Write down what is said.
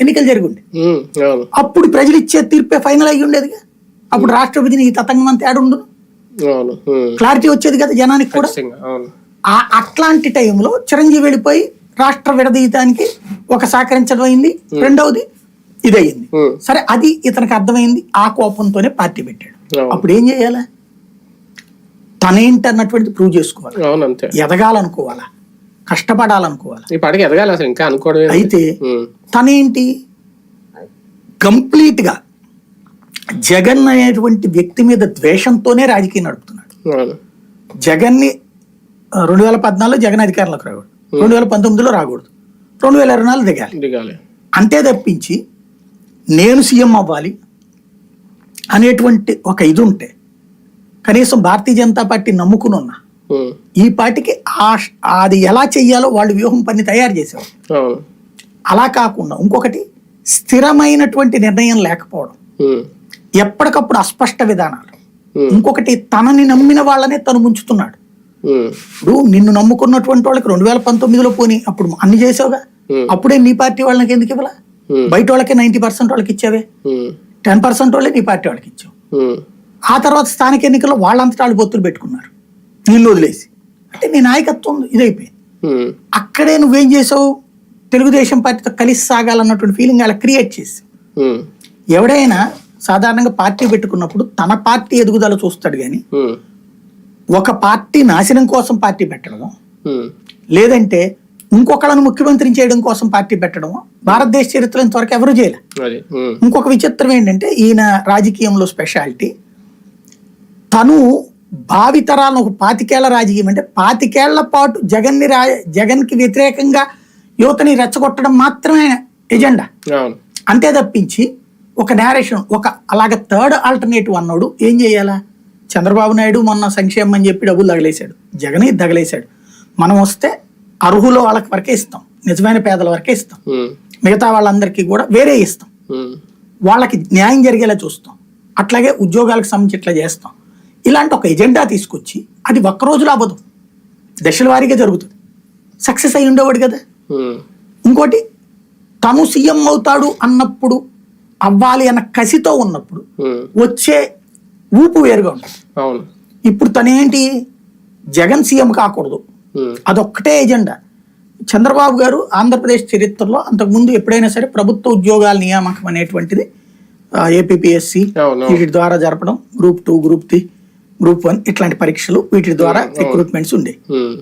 ఎన్నికలు జరిగి ఉండే ఉమ్, అవును. అప్పుడు ప్రజలు ఇచ్చే తీర్పే ఫైనల్ అయ్యి ఉండేదిగా. అప్పుడు రాష్ట్రపతిని ఈ తతంగం అంతా ఉమ్, క్లారిటీ వచ్చేది కదా జనానికి కూడా. అట్లాంటి టైంలో చిరంజీవి వెళ్ళిపోయి రాష్ట్ర విడదీయటానికి ఒక సహకరించడం అయింది. రెండవది ఇదయింది. ఉమ్, సరే అది ఇతనికి అర్థమైంది. ఆ కోపంతోనే పార్టీ పెట్టాడు. అప్పుడు ఏం చేయాలి? తనేంటి అన్నటువంటిది ప్రూవ్ చేసుకోవాలి ఎదగాలనుకోవాలా? కష్టపడాలనుకోవాలా? అయితే తనేంటి? కంప్లీట్గా జగన్ అనేటువంటి వ్యక్తి మీద ద్వేషంతోనే రాజకీయం నడుపుతున్నాడు. జగన్ని రెండు వేల పద్నాలుగులో జగన్ అధికారంలోకి రాకూడదు. రెండు వేల పంతొమ్మిదిలో రాకూడదు. రెండు వేల ఇరవై నాలుగు దిగాలి. దిగాలి. అంతే తప్పించి నేను సీఎం అవ్వాలి అనేటువంటి ఒక ఇది ఉంటే కనీసం భారతీయ జనతా పార్టీ నమ్ముకుని ఉన్నా ఈ పార్టీకి అది ఎలా చెయ్యాలో వాళ్ళు వ్యూహం పని తయారు అవును. అలా కాకుండా ఇంకొకటి స్థిరమైనటువంటి నిర్ణయం లేకపోవడం. ఎప్పటికప్పుడు అస్పష్ట విధానాలు. ఇంకొకటి తనని నమ్మిన వాళ్ళనే తను ముంచుతున్నాడు. ఇప్పుడు నిన్ను నమ్ముకున్నటువంటి వాళ్ళకి రెండు వేల పంతొమ్మిదిలో పోని అప్పుడు అన్ని చేసావుగా? అప్పుడే నీ పార్టీ వాళ్ళకి ఎందుకు ఇవ్వాల? బయట వాళ్ళకి నైన్టీ పర్సెంట్ వాళ్ళకి ఇచ్చావే? టెన్ పర్సెంట్ వాళ్ళే నీ పార్టీ వాళ్ళకి ఇచ్చావు. ఆ తర్వాత స్థానిక ఎన్నికల్లో వాళ్ళంతటా వాళ్ళు పొత్తులు పెట్టుకున్నారు. నిన్ను వదిలేసి. అంటే నీ నాయకత్వం ఇదైపోయింది. అక్కడే నువ్వేం చేసావు? తెలుగుదేశం పార్టీతో కలిసి సాగాలన్నటువంటి ఫీలింగ్ అలా క్రియేట్ ఉమ్, ఎవడైనా సాధారణంగా పార్టీ పెట్టుకున్నప్పుడు తన పార్టీ ఎదుగుదల చూస్తాడు కానీ ఒక పార్టీ నాశనం కోసం పార్టీ పెట్టడము లేదంటే ఇంకొకళ్ళను ముఖ్యమంత్రిని చేయడం కోసం పార్టీ పెట్టడము భారతదేశ చరిత్రలో ఇంతవరకు ఎవరు చేయలే. ఇంకొక విచిత్రం ఏంటంటే ఈయన రాజకీయంలో స్పెషాలిటీ తను భావితరాలను ఒక పాతికేళ్ళ రాజకీయం అంటే పాతికేళ్ళ పాటు జగన్ని రా జగన్కి వ్యతిరేకంగా యువతని రెచ్చగొట్టడం మాత్రమే ఎజెండా. అంతే తప్పించి ఒక నేరేషన్ ఒక అలాగ థర్డ్ ఆల్టర్నేటివ్ అన్నాడు ఏం చేయాలా? చంద్రబాబు నాయుడు మొన్న సంక్షేమం అని చెప్పి డబ్బులు తగలేశాడు. జగన్ తగలేశాడు. మనం వస్తే అర్హుల వాళ్ళకి వరకే ఇస్తాం. నిజమైన పేదల వరకే ఇస్తాం. మిగతా వాళ్ళందరికీ కూడా వేరే ఇస్తాం. వాళ్ళకి న్యాయం జరిగేలా చూస్తాం. అట్లాగే ఉద్యోగాలకు సంబంధించి ఇట్లా చేస్తాం. ఇలాంటి ఒక ఎజెండా తీసుకొచ్చి అది ఒక్క రోజులో అవ్వదు. దశల వారీగా జరుగుతుంది. సక్సెస్ అయి ఉండేవాడు కదా. ఇంకోటి తను సీఎం అవుతాడు అన్నప్పుడు అవ్వాలి అన్న కసితో ఉన్నప్పుడు వచ్చే ఊపు వేరుగా ఉంటుంది. ఇప్పుడు తనేంటి? జగన్ సీఎం కాకూడదు. అదొక్కటే ఎజెండా. చంద్రబాబు గారు ఆంధ్రప్రదేశ్ చరిత్రలో అంతకుముందు ఎప్పుడైనా సరే ప్రభుత్వ ఉద్యోగాల నియామకం అనేటువంటిది ఏపీఎస్సి వీటి ద్వారా జరపడం group two group three group one ఇట్లాంటి పరీక్షలు వీటి ద్వారా రిక్రూట్మెంట్స్ ఉమ్,